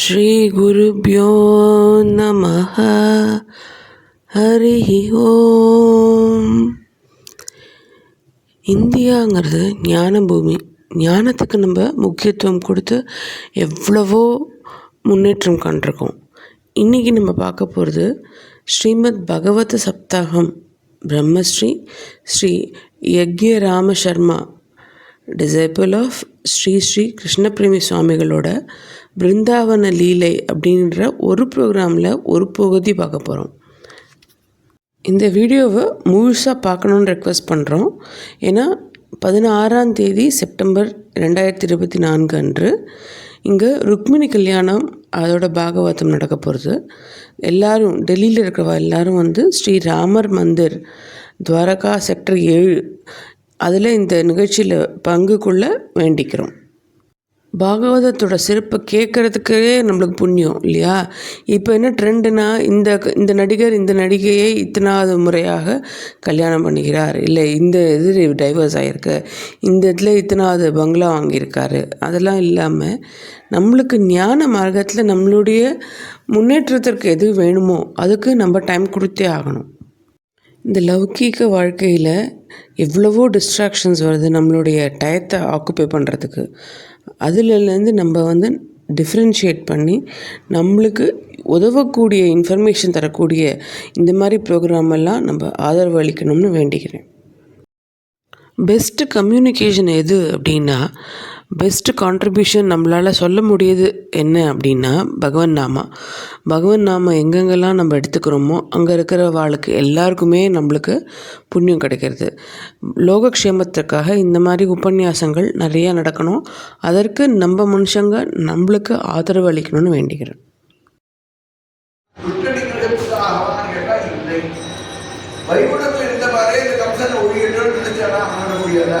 ஸ்ரீகுருப்போ நம ஹரி ஓம். இந்தியாங்கிறது ஞான பூமி ஞானத்துக்கு நம்ம முக்கியத்துவம் கொடுத்து எவ்வளவோ முன்னேற்றம் கண்டிருக்கோம். இன்றைக்கி நம்ம பார்க்க போகிறது ஸ்ரீமத் பகவத் சப்தாகம். பிரம்மஸ்ரீ ஸ்ரீ யக்ய ராம சர்மா டிசைபிள் ஆஃப் ஸ்ரீ ஸ்ரீ கிருஷ்ணபிரேமி சுவாமிகளோட பிருந்தாவன லீலை அப்படின்ற ஒரு ப்ரோக்ராமில் ஒரு பகுதி பார்க்க போகிறோம் இந்த வீடியோவை முழுசாக பார்க்கணுன்னு ரெக்வஸ்ட் பண்ணுறோம் ஏன்னா பதினாறாம் தேதி செப்டம்பர் ரெண்டாயிரத்தி இருபத்தி நான்கு அன்று இங்கே ருக்மிணி கல்யாணம் அதோட பாகவதம் நடக்க போகிறது எல்லாரும் டெல்லியில் இருக்கிறவ எல்லாரும் வந்து ஸ்ரீ ராமர் மந்திர் துவாரகா செக்டர் ஏழு அதில் இந்த நிகழ்ச்சியில் பங்கு கொள்ள வேண்டிக்கிறோம். பாகவதத்தோட சிறப்பை கேட்குறதுக்கே நம்மளுக்கு புண்ணியம் இல்லையா? இப்போ என்ன ட்ரெண்டுனா இந்த இந்த நடிகர் இந்த நடிகையை இத்தனாவது முறையாக கல்யாணம் பண்ணிக்கிறார். இல்லை இந்த இது டைவர்ஸ் ஆகியிருக்கு இந்த இதில் இத்தனாவது பங்களா வாங்கியிருக்காரு. அதெல்லாம் இல்லாமல் நம்மளுக்கு ஞான மார்க்கத்தில் நம்மளுடைய முன்னேற்றத்திற்கு எது வேணுமோ அதுக்கு நம்ம டைம் கொடுத்தே ஆகணும். இந்த லௌகீக வாழ்க்கையில் எவ்வளவோ டிஸ்ட்ராக்ஷன்ஸ் வருது நம்மளுடைய டயத்தை ஆக்குப்பை பண்ணுறதுக்கு அதுலேருந்து நம்ம வந்து டிஃப்ரென்ஷியேட் பண்ணி நம்மளுக்கு உதவக்கூடிய இன்ஃபர்மேஷன் தரக்கூடிய இந்த மாதிரி ப்ரோக்ராம் எல்லாம் நம்ம ஆதரவு அளிக்கணும்னு வேண்டிக்கிறேன். பெஸ்ட்டு கம்யூனிகேஷன் எது அப்படின்னா பெஸ்ட்டு கான்ட்ரிபியூஷன் நம்மளால் சொல்ல முடியுது என்ன அப்படின்னா பகவன் நாமா. பகவன் நாமா எங்கெங்கெல்லாம் நம்ம எடுத்துக்கிறோமோ அங்கே இருக்கிற வாழ்க்கை எல்லாருக்குமே நம்மளுக்கு புண்ணியம் கிடைக்கிறது. லோகக்ஷேமத்திற்காக இந்த மாதிரி உபன்யாசங்கள் நிறையா நடக்கணும். அதற்கு நம்ம மனுஷங்க நம்மளுக்கு ஆதரவு அளிக்கணும்னு வேண்டிக்கிறேன் கேட்டா இல்லை வைகுண்டத்தில் இருந்தவாறே இந்த கம்சனை ஒழியட்டும் நினைச்சானா அவனால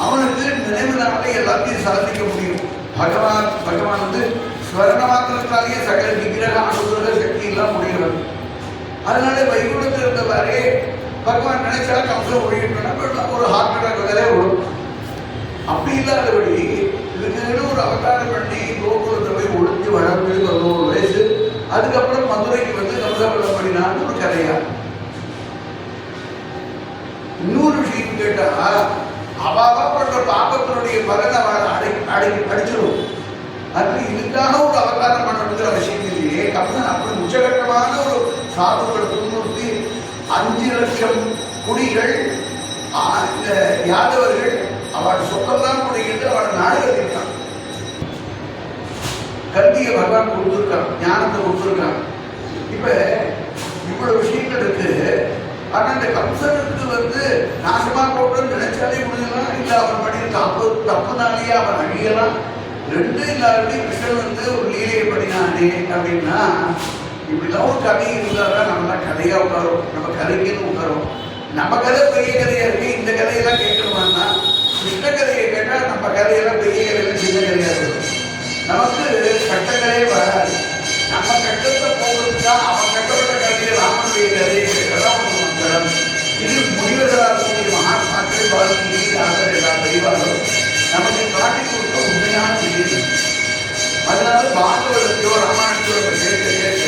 அவனுக்கு நினைவுனால எல்லாத்தையும் சாதிக்க முடியும். பகவான் பகவான் வந்து ஸ்வரண மாத்திரத்தாலேயே சகல விக்கிரக அனுகிரக சக்தி எல்லாம் முடிகிறது அதனால வைகுண்டத்தில் இருந்தவாறே பகவான் நினைச்சா கம்சம் ஒழியட்டும்னா ஒரு ஹார்ட் அட்டாக் வேலையே விடும் அப்படி இல்லாதபடி இதுக்கு ஒரு அவதாரம் பண்ணி கோகுலத்தை போய் ஒளிஞ்சு வளர்ந்து பதினோரு வயசு. அதுக்கப்புறம் மதுரைக்கு வந்து கம்சவளம் பண்ணினான்னு ஒரு கதையா இன்னொரு விஷயம் கேட்டா அவாவா பண்ற பாப்பத்தினுடைய பலன் அவளை அடை அடை அடிச்சிடும் அது இதுக்காக ஒரு அவதாரம் பண்ணணுங்கிற அவசியம் இல்லையே கம்சன் அப்படி உச்சகட்டமான ஒரு சாதுக்களை துன்புறுத்தி அஞ்சு லட்சம் குடிகள் இந்த யாதவர்கள் அவள் சொத்தெல்லாம் குடிக்கிட்டு நாடு நாடகத்திருக்கான் கல்வியை பகவான் கொடுத்துருக்கான் ஞானத்தை கொடுத்துருக்கான் இப்ப இவ்வளவு விஷயங்கள் இருக்கு ஆனா இந்த கம்சனுக்கு வந்து நாசமா போட்டு நினைச்சாலே முடியலாம் இல்ல அவன் பண்ணி தப்பு தப்புனாலேயே அவன் அழியலாம் ரெண்டு இல்லாதபடி கிருஷ்ணன் வந்து ஒரு லீலையை பண்ணினானே அப்படின்னா இப்படிலாம் ஒரு கதை இருந்தால்தான் நம்மளாம் கதையாக உட்காரோம். நம்ம கதைக்குன்னு உட்காரோம். நம்ம கதை பெரிய கதையாக இருக்கு இந்த கதையெல்லாம் கேட்கணுமான்னா கிருஷ்ண கதையை கேட்டால் நம்ம கதையெல்லாம் பெரிய கதையெல்லாம் சின்ன கதையாக இருக்கும். நமக்கு கட்டங்களே வராது. நம்ம கட்டத்தை போகிறதுக்காக அவன் கட்டப்பட்ட கதையை ராமனுடைய கதையை கேட்கலாம் மந்திரம் இது முடிவுகளாக இருக்கக்கூடிய மகாத்மாக்கள் வாழ்க்கை ஆசர் எல்லா தெளிவாலும் நமக்கு காட்டி கொடுத்த உண்மையான விஷயம் அதனால பாகவதத்தையோ ராமாயணத்தையோ கேட்க கேட்க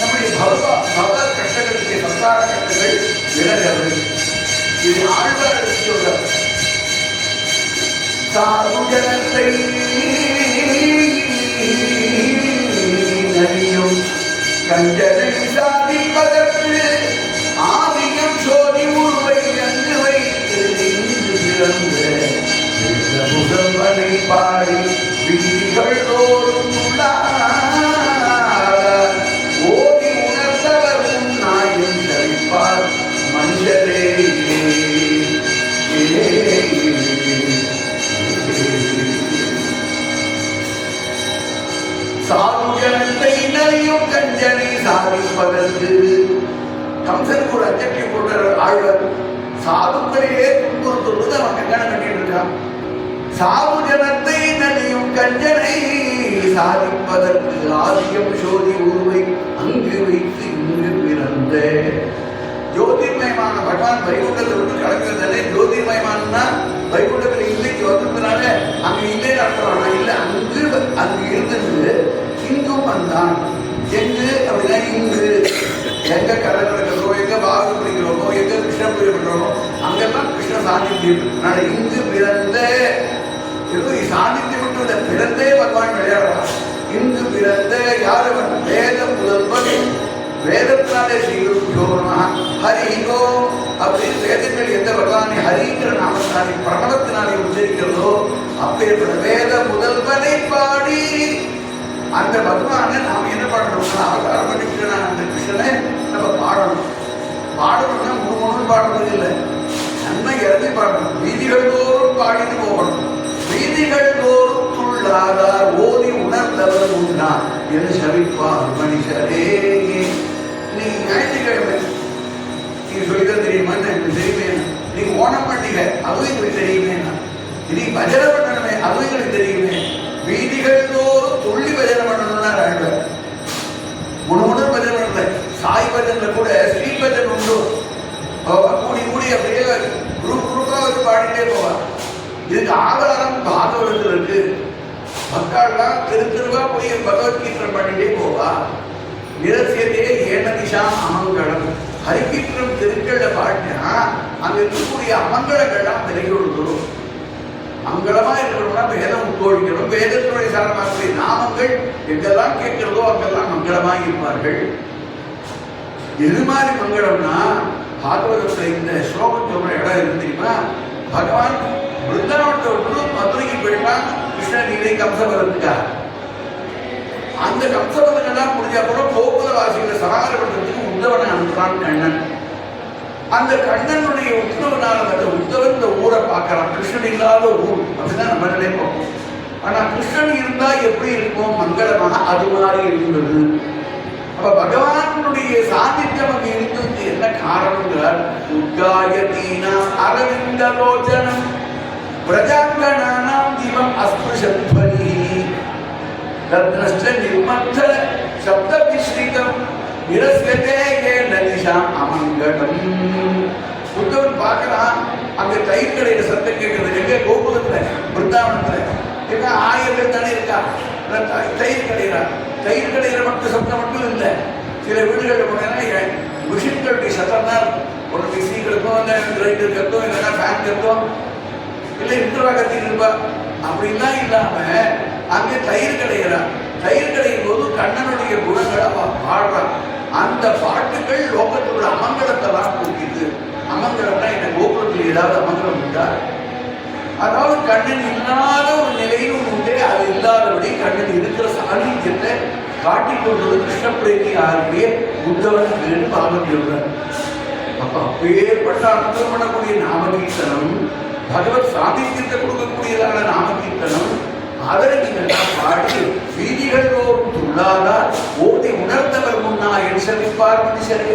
நம்முடைய பகவ பகவ கட்டங்களுக்கு சம்சார கட்டங்கள் விலகிறது இது ஆழ்வார் எடுத்து சொல்றார். சாருஜனத்தை நதியும் கஞ்சனை சாதிப்பதற்கு முகவனை பாடி விதிகள் தோறும் உள்ளார். உணர்ந்தவர் நாயும் தவிப்பார் மஞ்சளே சாதுஜனத்தை நலியும் கஞ்சனை சாதிப்பதற்கு ஆழ்வர் துன்புறுத்துவது அவன் கங்கணம் கட்டிட்டு இருக்கான் சாவு ஜனத்தை நலியும் கஞ்சனை சாதிப்பதற்கு ஆதியம் சோதி உருவை அங்கு வைத்து இங்கு பிறந்த. ஜோதிர்மயமான பகவான் வைகுண்டத்தில் விட்டு கலக்கிறதாலே ஜோதிர்மயமானன்னா வைகுண்டத்தில் இல்லை ஜோதிர்னால ஸ்ரீகுருப்பியோ நம ஹரி ஓம் அப்படின்னு வேதங்கள் எந்த பகவானை ஹரிங்கிற நாமத்தினாலே பிரணவத்தினாலே உச்சரிக்கிறதோ அப்பேற்பட்ட வேத முதல்வனை பாடி அந்த பகவானை நாம் என்ன பாடணும்னா அவதாரம் பண்ணிக்கிற அந்த கிருஷ்ணனை நம்ம பாடணும். பாடணும்னா மூணு மூணு பாடுறது இல்லை. நன்மை இறந்து பாடணும். வீதிகள் தோறும் பாடிட்டு போகணும். வீதிகள் தோறும் துள்ளாதார் ஓதி உணர்ந்தவர் உண்டா என்று சவிப்பார் மனுஷரே பண்டிகை தெரியுமே. நீ பஜனை பண்ணணுமே அதுவும் தெரியுமே. வீதிகள் தோறும் துள்ளி பஜனை பண்ணணும்னா ஆழ்வார் உணவுடன் பஜனை பண்ணல சாய் பஜன்ல கூட ஸ்ரீ பஜன் உண்டு. கூடி கூடி அப்படியே குரூப் குரூப்பாக வந்து பாடிட்டே போவா. இதுக்கு ஆதாரம் பாகவதத்தில் இருக்கு. மக்கள்லாம் தெரு தெருவா போய் பகவத்கீதை பண்ணிட்டே போவா. நிரசியத்தையே ஏன திசாம் அமங்கலம். ஹரிக்கு இருக்கக்கூடிய அமங்கலங்கள்லாம் விலகி மங்களமா இருக்கணும்னா வேதம் உட்கோழிக்கணும் வேதத்தினுடைய சாரமாகக்கூடிய நாமங்கள் எங்கெல்லாம் கேட்கிறதோ அங்கெல்லாம் மங்களமா இருப்பார்கள். எது மாதிரி மங்களம்னா பாகவதத்தில் இந்த ஸ்லோகம் சொல்ற இடம் இருக்கு தெரியுமா? பகவான் பிருந்தாவனத்தை விட்டு மதுரைக்கு போயிட்டான் கிருஷ்ண நீரை கம்சவரத்துக்காக அந்த கம்சபதங்கள்லாம் முடிஞ்சா கூட கோகுல வாசிகளை சமாதானப்படுத்துறதுக்கு உத்தவனை அனுப்புறான் கண்ணன். அந்த கண்ணனுடைய உத்தரவுனால அந்த உத்தவன் இந்த ஊரை பார்க்கலாம். கிருஷ்ணன் இல்லாத ஊர். அப்படிதான் நம்ம நினைப்போம். ஆனா கிருஷ்ணன் இருந்தா எப்படி இருக்கும்? மங்களமாக அது மாதிரி இருந்தது. அப்ப பகவானுடைய சாநித்தியம் அங்க இருந்ததுக்கு என்ன காரணங்கிறார் உத்காயதீனா அரவிந்த லோச்சனம் பிரஜாங்கணானாம் தீபம் அஸ்புஷத்வனி ரத்னஸ்ட நிர்மத்த சப்த விஸ்ரிதம் நிரஸ்யதே ஏன புத்தவன் பார்க்கறான் அங்க தயிர் கடையில சத்தம் கேட்கறது. எங்க? கோகுலத்துல பிருந்தாவனத்துல எங்க? ஆயிரம் தானே இருக்கா? தயிர் கடையில. தயிர் கடையில மட்டும் சத்தம் மட்டும் இல்லை. சில வீடுகளில் போனீங்கன்னா மிஷின்களுடைய சத்தம் தான். ஒரு மிக்சி கிடக்கும் இல்லை கிரைண்டர் கத்தும் இல்லைன்னா ஃபேன் கத்தும் இல்லை இன்டர்வா கத்திட்டு இருப்பா? அப்படிலாம் இல்லாம அங்கே தயிர் கடையிறான் தயிர் கடையும் போது கண்ணனுடைய குணங்களை அவ பாடுறான். அந்த பாட்டுகள் லோகத்தோட அமங்கலத்தெல்லாம் கொடுக்குது அமங்கலம்னா என்ன? கோபுரத்தில் ஏதாவது அமங்கலம் உண்டா? அதாவது கண்ணன் இல்லாத ஒரு நிலையில் உண்டு. அது இல்லாதபடி கண்ணன் இருக்கிற சாநித்தியத்தை காட்டிக் கொண்டது கிருஷ்ணப்பிரேமி ஆகிய புத்தவன் பேரு பாகம் சொல்றார் அப்ப அப்பேற்பட்ட அர்த்தம் பண்ணக்கூடிய நாமகீர்த்தனம் பகவத் சாதித்தியத்தை கொடுக்கக்கூடியதான நாமகீர்த்தனம் அதை நீங்கள் பாடி வீதிகள் தோறும் துள்ளாதார் ஓதி உணர்ந்தவர் முன்னா என் சமிப்பார் மனுஷரே.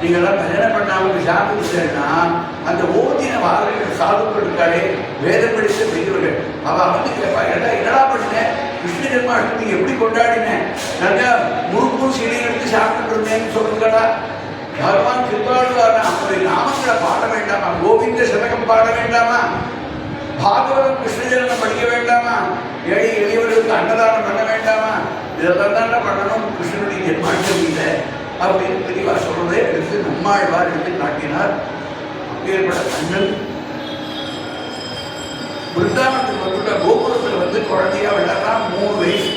நீங்களாம் கல்யாணம் பண்ணாமல் சாப்பிட்டுன்னா அந்த ஓதின வாரங்கள் சாதுக்கள் இருக்காளே வேதம் படித்த பெரியவர்கள் அவ வந்து கேட்பா ஏடா என்னடா பண்ண? கிருஷ்ண ஜென்மாஷ்டமி எப்படி கொண்டாடினேன் நல்லா முறுக்கு சீனி எடுத்து சாப்பிட்டு இருந்தேன்னு சொல்லுங்களா பகவான் திருவாழ்வார் அவருடைய நாமங்களை பாட வேண்டாமா? கோவிந்த சதகம் பாட வேண்டாமா? பாகவதம் கிருஷ்ணஜனம் படிக்க வேண்டாமா? ஏழை எளியவர்களுக்கு அன்னதானம் பண்ண வேண்டாமா? இதெல்லாம் தானே பண்ணணும். கிருஷ்ணனுடைய இல்லை. அப்படின்னு தெளிவாக சொல்றதை எடுத்து நம்மாழ்வார் எடுத்து காட்டினார். அப்பேற்பட கண்ணன். பிருந்தாவனத்துக்கு வந்துட்ட கோபுரத்தில் வந்து குழந்தையா விளையாடுறான் மூணு வயசு.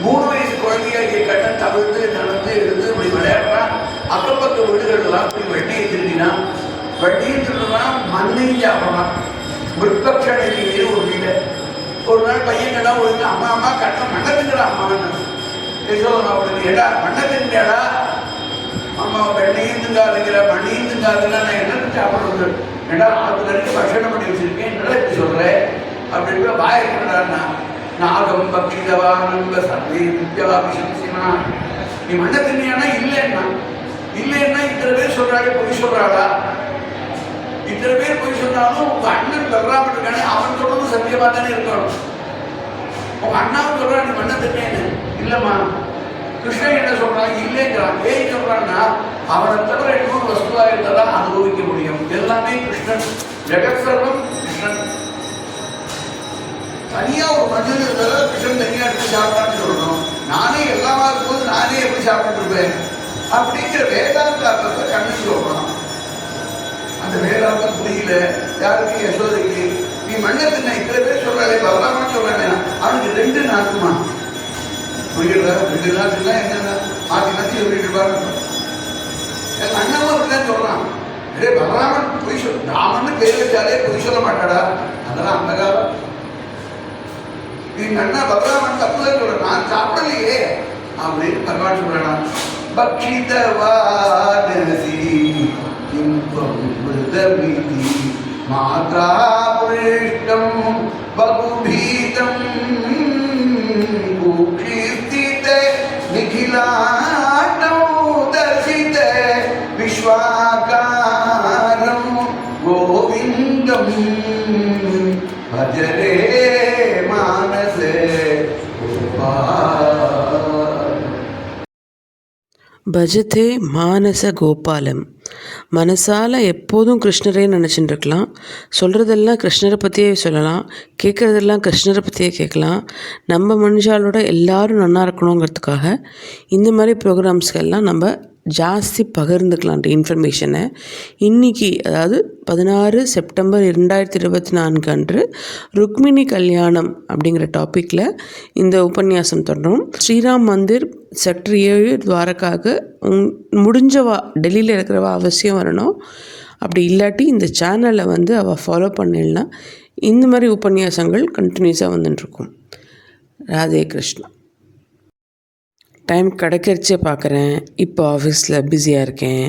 மூணு வயசு குழந்தையா இங்கே கண்ணன் தவிர்த்து நடந்து எழுந்து இப்படி விளையாடுறான். அக்கம்பக்க வீடுகள் எல்லாம் போய் வெட்டியை திருடினான். வட்டியை மண்ணை மண்ணையும் சாப்பிட்றான் மிருப்பக்ஷணைக்கு ஒரு வீடு. ஒரு நாள் பையன்கள்லாம் ஒரு அம்மா அம்மா கட்ட மண்ணை அம்மான்னு யசோதா அவளுக்கு ஏடா மண்ணை அம்மா வெண்ணையும் திங்காதுங்கிற மண்ணையும் திங்காதுன்னா நான் என்ன சாப்பிடுறது ஏடா அது வரைக்கும் பட்சணம் பண்ணி வச்சிருக்கேன் என்னடா இப்படி சொல்றேன் அப்படின்னு வாய பண்ணா நாகம் பக்ஷிதவானந்த சர்வே வித்யாபிசம்சினா நீ மண்ணை தின்னியானா இல்லைன்னா இல்லைன்னா இத்தனை பேர் சொல்றாரு பொய் சொல்றாளா? இத்தனை பேர் போய் சொன்னாலும் உங்க அண்ணன் பலராமன் இருக்கானே அவன் சொல்றது சத்தியமா தானே இருக்கணும். உங்க அண்ணாவும் சொல்றான் நீ மண்ண திட்டேன்னு இல்லம்மா. கிருஷ்ணன் என்ன சொல்றான் இல்லைங்கிறான். ஏன் சொல்றான்னா அவனை தவிர இன்னொரு வஸ்துவா இருந்தா அனுபவிக்க முடியும். எல்லாமே கிருஷ்ணன் ஜெகத் சர்வம் கிருஷ்ணன். தனியா ஒரு மனிதன் இருந்தாலும் கிருஷ்ணன் தனியா எடுத்து சாப்பிட்டான்னு சொல்லணும். நானே எல்லாமா இருக்கும்போது நானே எப்படி சாப்பிட்டு இருப்பேன்? அப்படிங்கிற வேதாந்த அர்த்தத்தை கண்ணன் சொல்றான் அந்த வேதாந்தம் புரியல யாருக்கு யசோதைக்கு நீ மன்னத்தின் இத்தனை பேர் சொல்றாளே பலராமன் சொல்றானே. அவனுக்கு ரெண்டு நாக்குமா புரியல ரெண்டு நாக்குன்னா என்னன்னா மாத்தி மாத்தி சொல்லிட்டு இருப்பாரு. எங்க அண்ணாவும் அப்படிதான் சொல்றான். அடே பலராமன் பொய் சொல். ராமன் பேர் வச்சாலே பொய் சொல்ல மாட்டாடா. அதெல்லாம் அந்த காலம். எங்க அண்ணா பலராமன் தப்புதான் சொல்ற நான் சாப்பிடலையே. அப்படின்னு பகவான் சொல்றான் பக்ஷிதவானசி இன்பம். దుర్విధి మాతాపురేష్టం బహుభీతం కుక్షిస్థిత నిఖిలాటం దర్శిత విశ్వాకారం గోవిందం భజరే మానసే గోపా భజతే మానస గోపాలం மனசால் எப்போதும் கிருஷ்ணரே நினச்சிட்டு இருக்கலாம் சொல்கிறதெல்லாம் கிருஷ்ணரை பற்றியே சொல்லலாம். கேட்குறதெல்லாம் கிருஷ்ணரை பற்றியே கேட்கலாம் நம்ம மனுஷாலோட எல்லாரும் நல்லா இருக்கணுங்கிறதுக்காக இந்த மாதிரி ப்ரோக்ராம்ஸ்கெல்லாம் நம்ம ஜாஸ்தி பகிர்ந்துக்கலாம் இன்ஃபர்மேஷனை இன்றைக்கி அதாவது பதினாறு செப்டம்பர் இரண்டாயிரத்தி இருபத்தி நான்கு அன்று ருக்மிணி கல்யாணம் அப்படிங்கிற டாப்பிக்கில் இந்த உபன்யாசம் தொடரும். ஸ்ரீராம் மந்திர் செக்டர் ஏழு துவாரக்காக முடிஞ்சவா டெல்லியில் இருக்கிறவா அவசியம் வரணும். அப்படி இல்லாட்டி இந்த சேனலை வந்து அவள் ஃபாலோ பண்ணிடலாம் இந்த மாதிரி உபன்யாசங்கள் கண்டினியூஸாக வந்துட்டுருக்கும். ராதே கிருஷ்ணா. டைம் கிடைக்கிறச்சே பார்க்குறேன் இப்போ ஆஃபீஸில் பிஸியாக இருக்கேன்.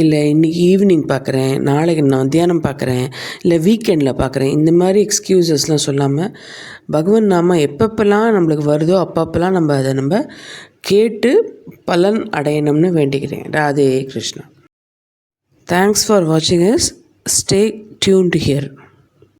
இல்லை இன்றைக்கி ஈவினிங் பார்க்குறேன் நாளைக்கு நான் மத்தியானம் பார்க்குறேன் இல்லை வீக்கெண்டில் பார்க்குறேன் இந்த மாதிரி எக்ஸ்கியூசஸ்லாம் சொல்லாமல் பகவன் நாம எப்பப்பெல்லாம் நம்மளுக்கு வருதோ அப்பப்பெல்லாம் நம்ம அதை நம்ம கேட்டு பலன் அடையணும்னு வேண்டிக்கிறேன். ராதே கிருஷ்ணா. தேங்க்ஸ் ஃபார் வாட்சிங் இஸ் ஸ்டே டியூன்டு ஹியர்